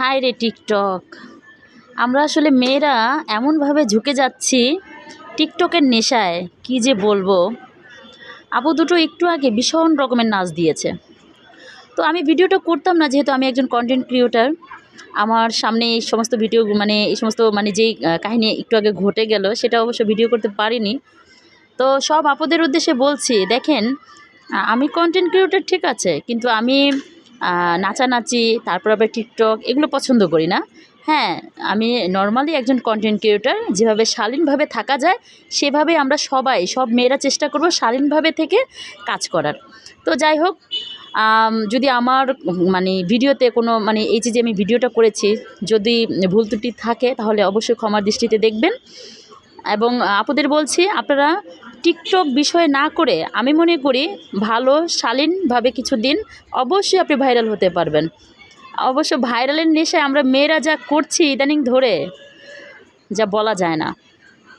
হায় রে টিকটক। আমরা আসলে মেয়েরা এমনভাবে ঝুঁকে যাচ্ছি টিকটকের নেশায়, কি যে বলব? আপু দুটো একটু আগে ভীষণ রকমের নাচ দিয়েছে। তো আমি ভিডিওটা করতাম না, যেহেতু আমি একজন কন্টেন্ট ক্রিয়েটার আমার সামনে এই সমস্ত ভিডিও মানে এই সমস্ত মানে যেই কাহিনী একটু আগে ঘটে গেল, সেটা অবশ্য ভিডিও করতে পারিনি। তো সব আপদের উদ্দেশ্যে বলছি, দেখেন আমি কন্টেন্ট ক্রিয়েটার ঠিক আছে, কিন্তু আমি নাচানাচি, তারপর আবার টিকটক, এগুলো পছন্দ করি না। হ্যাঁ আমি নর্মালি একজন কন্টেন্ট ক্রিয়েটার যেভাবে শালীনভাবে থাকা যায়, সেভাবে আমরা সবাই, সব মেয়েরা চেষ্টা করব শালীনভাবে থেকে কাজ করার। তো যাই হোক যদি আমার মানে ভিডিওতে কোনো মানে এই যে আমি ভিডিওটা করেছি, যদি ভুল ত্রুটি থাকে, তাহলে অবশ্যই ক্ষমার দৃষ্টিতে দেখবেন। এবং আপুদের বলছি, আপনারা টিকটক বিষয় না করে আমি মনে করি ভালো, শালীনভাবে কিছু দিন অবশ্যই আপনি ভাইরাল হতে পারবেন। অবশ্য ভাইরালের নেশায় আমরা মেয়েরা যা করছি ইদানিং ধরে যা বলা যায় না।